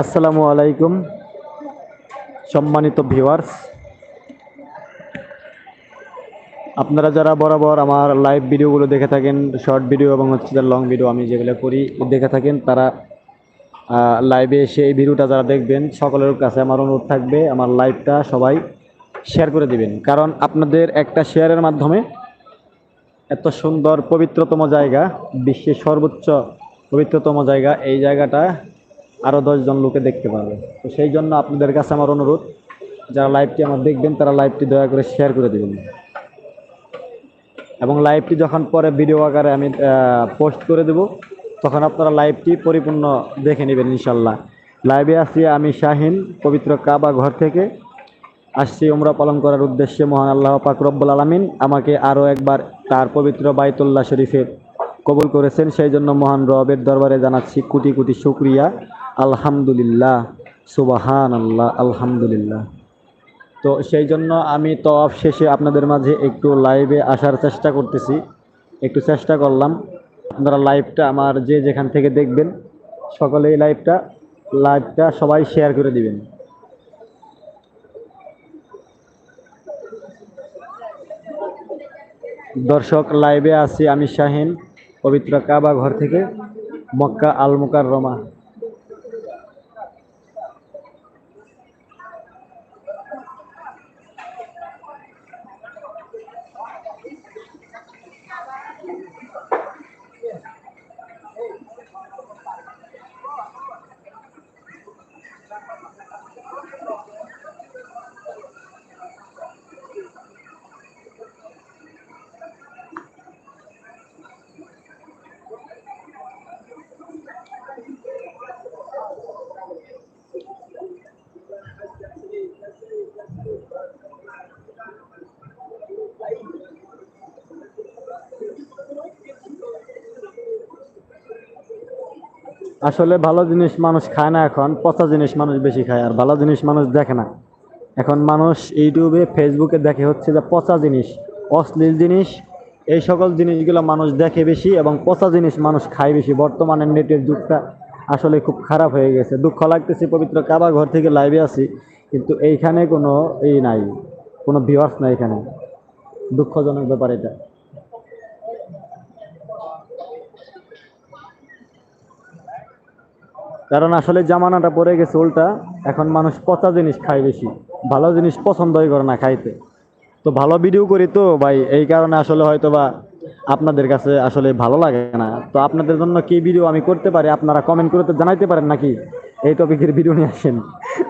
আসসালামু আলাইকুম সম্মানিত ভিউয়ার্স আপনারা যারা বরাবর আমার লাইভ ভিডিওগুলো দেখে থাকেন শর্ট ভিডিও এবং হচ্ছে লং ভিডিও আমি যেগুলো করি, দেখে থাকেন, তারা লাইভে এসে এই ভিডিওটা যারা দেখবেন, সকলের কাছে আমার অনুরোধ থাকবে, আমার লাইভটা সবাই শেয়ার করে দিবেন। কারণ আপনাদের একটা শেয়ারের মাধ্যমে এত সুন্দর, পবিত্রতম জায়গা, বিশ্বের সর্বোচ্চ পবিত্রতম জায়গা, এই জায়গাটা আরও দশজন লোকে দেখতে পারবে। তো সেই জন্য আপনাদের কাছে আমার অনুরোধ, যারা লাইভটি আমার দেখবেন, তারা লাইভটি দয়া করে শেয়ার করে দেবেন। এবং লাইভটি যখন পরে ভিডিও আকারে আমি পোস্ট করে দেব, তখন আপনারা লাইভটি পরিপূর্ণ দেখে নেবেন ইনশাল্লাহ লাইভে আসি আমি শাহিন, পবিত্র কাবা ঘর থেকে। আসছি উমরা পালন করার উদ্দেশ্যে, মহান আল্লাহ পাক রব্বুল আলমিন আমাকে আরও একবার তার পবিত্র বাইতুল্লাহ শরীফে কবুল করেছেন। সেই জন্য মহান রবের দরবারে জানাচ্ছি কোটি কোটি শুক্রিয়া। আলহামদুলিল্লাহ সুবাহান আল্লাহ আলহামদুলিল্লাহ। তো সেই জন্য আমি তফ শেষে আপনাদের মাঝে একটু লাইভে আসার চেষ্টা করতেছি। একটু চেষ্টা করলাম। আপনারা লাইভটা আমার যে যেখান থেকে দেখবেন, সকলে এই লাইভটা লাইভটা সবাই শেয়ার করে দিবেন। দর্শক লাইভে আছি আমি শাহিন, পবিত্র কাবা ঘর থেকে মক্কা আল মুকার রমা আসলে ভালো জিনিস মানুষ খায় না এখন, পচা জিনিস মানুষ বেশি খায়, আর ভালো জিনিস মানুষ দেখে না। এখন মানুষ ইউটিউবে, ফেসবুকে দেখে হচ্ছে যে পচা জিনিস, অশ্লীল জিনিস, এই সকল জিনিসগুলো মানুষ দেখে বেশি এবং পচা জিনিস মানুষ খায় বেশি। বর্তমানে নেটের যুগটা আসলে খুব খারাপ হয়ে গেছে। দুঃখ লাগতেছে, পবিত্র কাবা ঘর থেকে লাইভে আছি, কিন্তু এইখানে কোনো এই নাই, কোনো ভিওয়ার্স নাই এখানে। দুঃখজনক ব্যাপার এটা। কারণ আসলে জামানাটা পড়ে গেছে উল্টা। এখন মানুষ পচা জিনিস খায় বেশি। ভালো জিনিস পছন্দই করে না খাইতে। তো ভালো ভিডিও করি তো ভাই, এই কারণে আসলে হয়তো বা আপনাদের কাছে আসলে ভালো লাগে না। তো আপনাদের জন্য কি ভিডিও আমি করতে পারি, আপনারা কমেন্ট করে তো জানাইতে পারেন নাকি? এই টপিকের ভিডিও নিয়ে আসেন।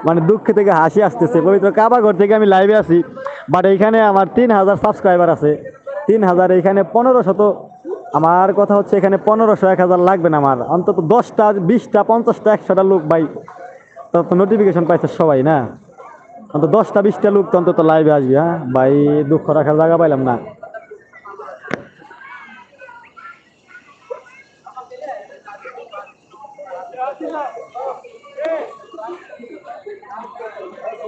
মানে দুঃখ থেকে হাসি আসতেছে। পবিত্র কাবাঘর থেকে আমি লাইভে আছি বাট এইখানে আমার তিন হাজার সাবস্ক্রাইবার আছে। তিন হাজার এইখানে পনেরো শত আমার কথা হচ্ছে এখানে পনেরোশো, এক হাজার লাগবে না আমার। অন্তত দশটা, বিশটা, পঞ্চাশটা, একশোটা লোক ভাই। তো নোটিফিকেশন পাইছে সবাই না? অন্তত দশটা, বিশটা লোক তো অন্তত লাইভে আসবি হ্যাঁ? ভাই, দুঃখ রাখার জায়গা পাইলাম না।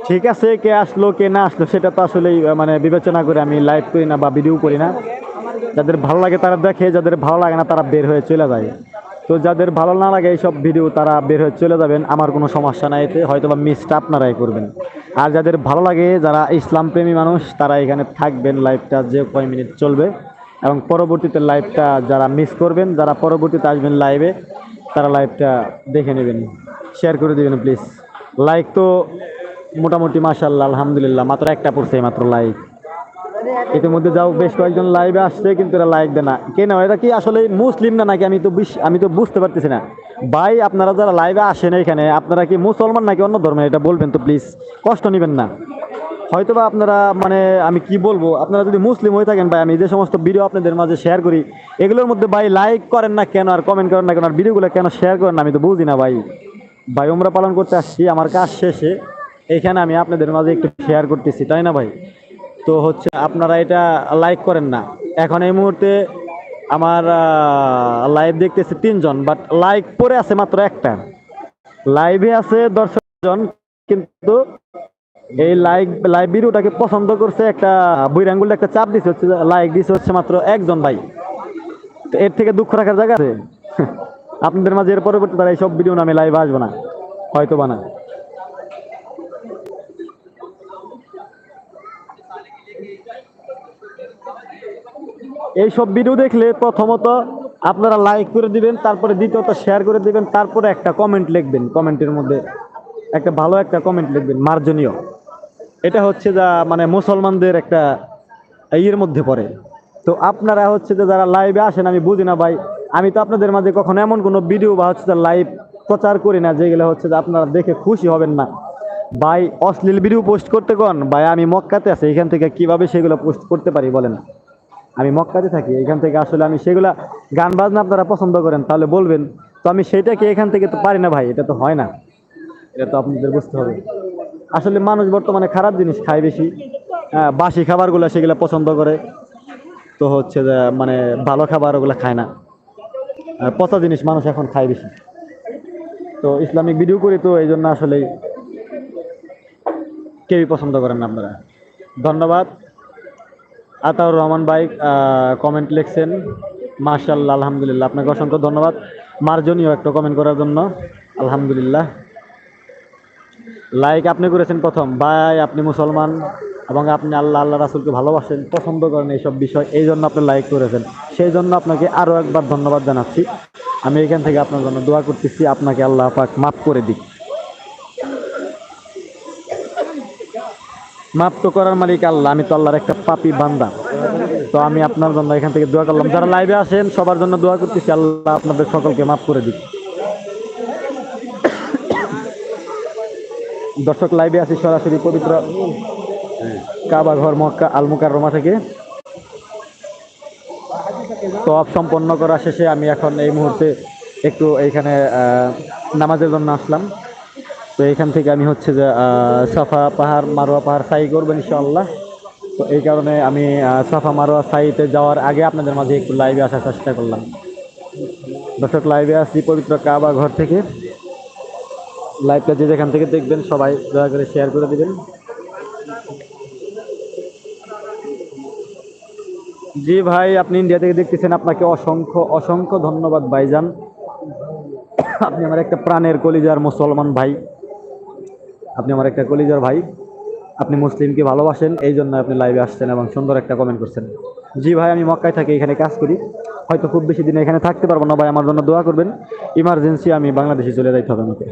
ঠিক আছে, কে আসলো, কে না আসলো, সেটা তো আসলেই মানে বিবেচনা করে আমি লাইভ করি না বা ভিডিও করি না। যাদের ভালো লাগে তারা দেখে, যাদের ভালো লাগে না তারা বের হয়ে চলে যায়। তো যাদের ভালো না লাগে এইসব ভিডিও তারা বের হয়ে চলে যাবেন। আমার কোনো সমস্যা নাই, এতে হয়তো বা মিসটা আপনারাই করবেন। আর যাদের ভালো লাগে, যারা ইসলাম প্রেমী মানুষ, তারা এখানে থাকবেন, লাইভটা যে কয় মিনিট চলবে। এবং পরবর্তীতে লাইভটা যারা মিস করবেন, যারা পরবর্তীতে আসবেন লাইভে, তারা লাইভটা দেখে নেবেন। শেয়ার করে দেবেন প্লিজ লাইক তো মোটামুটি মাসাল্লাহ আলহামদুলিল্লাহ, মাত্র একটা পড়ছে মাত্র লাইক ইতিমধ্যে যাও, বেশ কয়েকজন লাইভে আসছে, কিন্তু এরা লাইক দেয় না। কেন এটা কি আসলে মুসলিম না নাকি? আমি তো আমি তো বুঝতে পারতেছি না। ভাই, আপনারা যারা লাইভে আসেন এখানে, আপনারা কি মুসলমান নাকি অন্য ধর্মের? এটা বলবেন তো প্লিজ কষ্ট নেবেন না। হয়তোবা আপনারা মানে আমি কি বলব? আপনারা যদি মুসলিম হয়ে থাকেন ভাই, আমি যে সমস্ত ভিডিও আপনাদের মাঝে শেয়ার করি, এগুলোর মধ্যে ভাই লাইক করেন না কেন আর কমেন্ট করেন না কেন? আর ভিডিওগুলো কেন শেয়ার করেন না? আমি তো বুঝি না ভাই। ভাই আমরা পালন করতে আসছি, আমার কাজ শেষে। এখানে আমি আপনাদের মাঝে একটু শেয়ার করতেছি, তাই না ভাই? তো হচ্ছে আপনারা এটা লাইক করেন না। এখন এই মুহূর্তে আমার লাইভ দেখতেছি তিনজন বাট লাইক পরে আছে মাত্র একটা। লাইভে আছে দর্শক জন কিন্তু এই লাইক লাইভ ভিডিওটাকে পছন্দ করছে একটা বুইর আঙ্গুলে একটা চাপ দিছে, হচ্ছে লাইক দিছে হচ্ছে মাত্র একজন ভাই। তো এর থেকে দুঃখ রাখার জায়গা আছে? আপনাদের মাঝে এর পরবর্তী তারা এইসব ভিডিও নামে লাইভ আসব না হয়তো বা না। এইসব ভিডিও দেখলে প্রথমত আপনারা লাইক করে দিবেন, তারপরে দ্বিতীয়ত শেয়ার করে দিবেন, তারপরে একটা কমেন্ট লিখবেন কমেন্টের মধ্যে একটা ভালো একটা কমেন্ট লিখবেন, মার্জনীয়। এটা হচ্ছে যা মানে মুসলমানদের একটা ইয়ের মধ্যে পড়ে। তো আপনারা হচ্ছে যে যারা লাইভে আসেন, আমি বুঝি না ভাই, আমি তো আপনাদের মাঝে কখনো এমন কোনো ভিডিও বা হচ্ছে লাইভ প্রচার করি না, যেগুলো হচ্ছে যে আপনারা দেখে খুশি হবেন না। ভাই, অশ্লীল ভিডিও পোস্ট করতে কোন? ভাই, আমি মক্কাতে আছি, এখান থেকে কীভাবে সেগুলো পোস্ট করতে পারি বলেন? আমি মক্কাতে থাকি এখান থেকে আসলে আমি সেগুলা গান বাজনা আপনারা পছন্দ করেন তাহলে বলবেন। তো আমি সেটাকে এখান থেকে তো পারি না ভাই এটা তো হয় না। এটা তো আপনাদের বুঝতে হবে। আসলে মানুষ বর্তমানে খারাপ জিনিস খায় বেশি। হ্যাঁ, বাসি খাবারগুলো সেগুলো পছন্দ করে। তো হচ্ছে যে মানে ভালো খাবার ওগুলো খায় না। পচা জিনিস মানুষ এখন খায় বেশি। তো ইসলামিক ভিডিও করি তো এই জন্য আসলেই কেউই পছন্দ করেন না আপনারা। ধন্যবাদ। আতাউর রহমান ভাই কমেন্ট লিখছেন মার্শাল্লাহ আলহামদুলিল্লাহ, আপনাকে অসংখ্য ধন্যবাদ। মার্জনীয় একটা কমেন্ট করার জন্য, আলহামদুলিল্লাহ। লাইক আপনি করেছেন প্রথম, ভাই, আপনি মুসলমান, এবং আপনি আল্লাহ আল্লাহ রাসুলকে ভালোবাসেন, পছন্দ করেন এইসব বিষয়, এই জন্য আপনি লাইক করেছেন। সেই জন্য আপনাকে আরও একবার ধন্যবাদ জানাচ্ছি। আমি এখান থেকে আপনার জন্য দোয়া করতেছি, আপনাকে আল্লাহ পাক মাফ করে দিক। মাফ তো করার মালিক আল্লাহ, আমি তো আল্লাহর একটা পাপি বান্দা। তো আমি আপনার জন্য এখান থেকে দোয়া করলাম। যারা লাইভে আসেন সবার জন্য দোয়া করতেছি, আল্লাহ আপনাদের সকলকে মাফ করে দিক। দর্শক লাইভে আছি সরাসরি পবিত্র কাবা ঘর মক্কা আলমুকার রোমা থেকে। তফ সম্পন্ন করা শেষে আমি এখন এই মুহূর্তে একটু এইখানে নামাজের জন্য আসলাম। তো এখান থেকে আমি হচ্ছে যে সাফা পাহাড়, মারোয়া পাহাড় সাই করব ইনশাআল্লাহ। তো এই কারণে আমি সাফা মারোয়া সাইতে যাওয়ার আগে আপনাদের মাঝে একটু লাইভে আসার চেষ্টা করলাম। দর্শক লাইভে আসছি পবিত্র কাবা ঘর থেকে। লাইভটা যে যেখান থেকে দেখবেন, সবাই দয়া করে শেয়ার করে দেবেন। জি ভাই, আপনি ইন্ডিয়া থেকে দেখতেছেন আপনাকে অসংখ্য অসংখ্য ধন্যবাদ ভাইজান। আপনি আমার একটা প্রাণের কলিজার মুসলমান ভাই। আপনি আমার একটা কলিজার ভাই, আপনি মুসলিমকে ভালোবাসেন, এই জন্য আপনি লাইভে আসছেন এবং সুন্দর একটা কমেন্ট করছেন। জি ভাই, আমি মক্কায় থাকি, এখানে কাজ করি। হয়তো খুব বেশি দিন এখানে থাকতে পারব না ভাই, আমার জন্য দোয়া করবেন। ইমার্জেন্সি আমি বাংলাদেশে চলে যাইতে হবে আমাকে।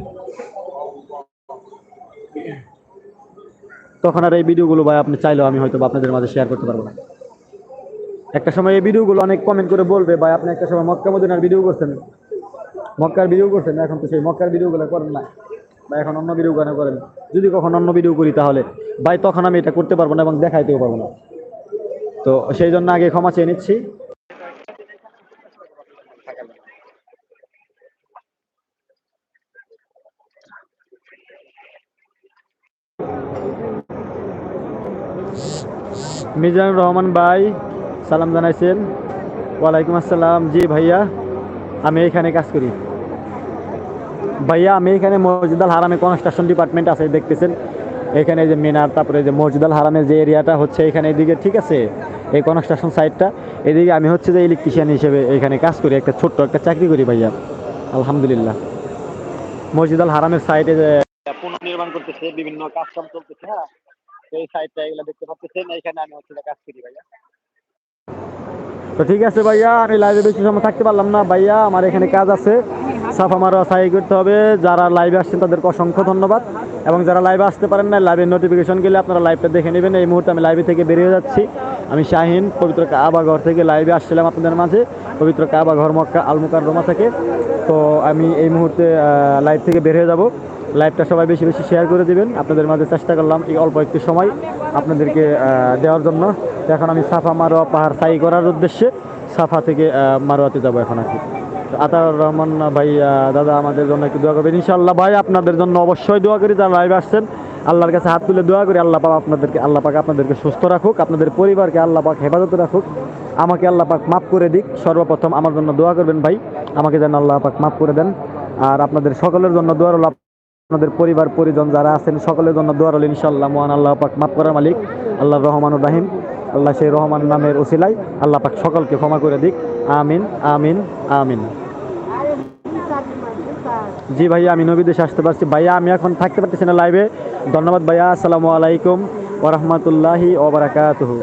তখন আর এই ভিডিওগুলো ভাই, আপনি চাইলেও আমি হয়তো আপনাদের মাঝে শেয়ার করতে পারব না। একটা সময় এই ভিডিওগুলো অনেক কমেন্ট করে বলবে, ভাই, আপনি একটা সময় মক্কা মদিনার ভিডিও করছেন। মক্কার ভিডিও করছেন, এখন তো সেই মক্কার ভিডিওগুলো করেন না। বা এখন অন্য ভিডিও কেন করেন। যদি কখন অন্য ভিডিও করি তাহলে, ভাই, তখন আমি এটা করতে পারব না এবং দেখাইতেও পারব না। তো সেই জন্য আগে ক্ষমা চেয়ে নিচ্ছি। মিজানুর রহমান ভাই, সালাম জানাইছেন। ওয়ালাইকুম আসসালাম। জি ভাইয়া, আমি এখানে কাজ করি। ভাইয়া আমি এখানে মসজিদ আল হারামে কনস্ট্রাকশন ডিপার্টমেন্ট আছে দেখতেছেন? এখানে যে মিনার তারপরে যে মসজিদ আল হারামের যে এরিয়াটা হচ্ছে এখানে এদিকে ঠিক আছে? এই কনস্ট্রাকশন সাইটটা এদিকে আমি হচ্ছে যে ইলেকট্রিশিয়ান হিসেবে এখানে কাজ করি একটা ছোট্ট একটা চাকরি করি ভাইয়া। আলহামদুলিল্লাহ। মসজিদ আল হারামের সাইটে যে পুনর্নির্মাণ করতেছে বিভিন্ন কাজ কাম চলতেছে হ্যাঁ? এই সাইটটা এগুলো দেখতে পাচ্ছেন এখানে আমি হচ্ছে কাজ করি ভাইয়া। তো ঠিক আছে ভাইয়া আমি লাইভে বেশি সময় থাকতে পারলাম না। ভাইয়া আমার এখানে কাজ আছে। সাফা মারোয়া সাই করতে হবে। যারা লাইভে আসছেন, তাদেরকে অসংখ্য ধন্যবাদ। এবং যারা লাইভে আসতে পারেন না লাইভের নোটিফিকেশন গেলে আপনারা লাইভটা দেখে নেবেন। এই মুহূর্তে আমি লাইভে থেকে বেরিয়ে যাচ্ছি। আমি শাহিন, পবিত্র কাবা ঘর থেকে লাইভে আসছিলাম আপনাদের মাঝে। পবিত্র কাবা ঘর মক্কা আলমুকার রোমা থেকে। তো আমি এই মুহূর্তে লাইভ থেকে বের হয়ে যাব লাইভটা সবাই বেশি বেশি শেয়ার করে দিবেন। আপনাদের মাঝে চেষ্টা করলাম এই অল্প একটু সময় আপনাদেরকে দেওয়ার জন্য। এখন আমি সাফা মারোয়া পাহাড় সাই করার উদ্দেশ্যে সাফা থেকে মারোয়াতে যাব এখন আর কি। তো আতাউর রহমান ভাই দাদা, আমাদের জন্য একটু দোয়া করবেন। ইনশাল্লাহ ভাই, আপনাদের জন্য অবশ্যই দোয়া করি, যারা লাইভে আসছেন। আল্লাহর কাছে হাত তুলে দোয়া করি, আল্লাহ পাক আপনাদেরকে, আল্লাহ পাক আপনাদেরকে সুস্থ রাখুক, আপনাদের পরিবারকে আল্লাহ পাক হেফাজতে রাখুক। আমাকে আল্লাহ পাক মাফ করে দিক। সর্বপ্রথম আমার জন্য দোয়া করবেন ভাই, আমাকে যেন আল্লাহ পাক মাফ করে দেন। আর আপনাদের সকলের জন্য দোয়া আপনাদের পরিবার, পরিজন যারা আছেন, সকলের জন্য দোয়া রইল, ইনশাআল্লাহ, মহান আল্লাহ পাক মাফ করার মালিক আল্লাহ রহমানুর রাহিম। আল্লাহ সেই রহমান নামের ওসিলাই আল্লাহ পাক সকলকে ক্ষমা করে দিক। আমিন আমিন আমিন। জি ভাইয়া আমি নবী দেশে আসতে পারছি। ভাইয়া, আমি এখন থাকতে পারতেছি না লাইভে ধন্যবাদ ভাইয়া, আসসালামু আলাইকুম ওরহমতুল্লাহি ওবরাকাতুহু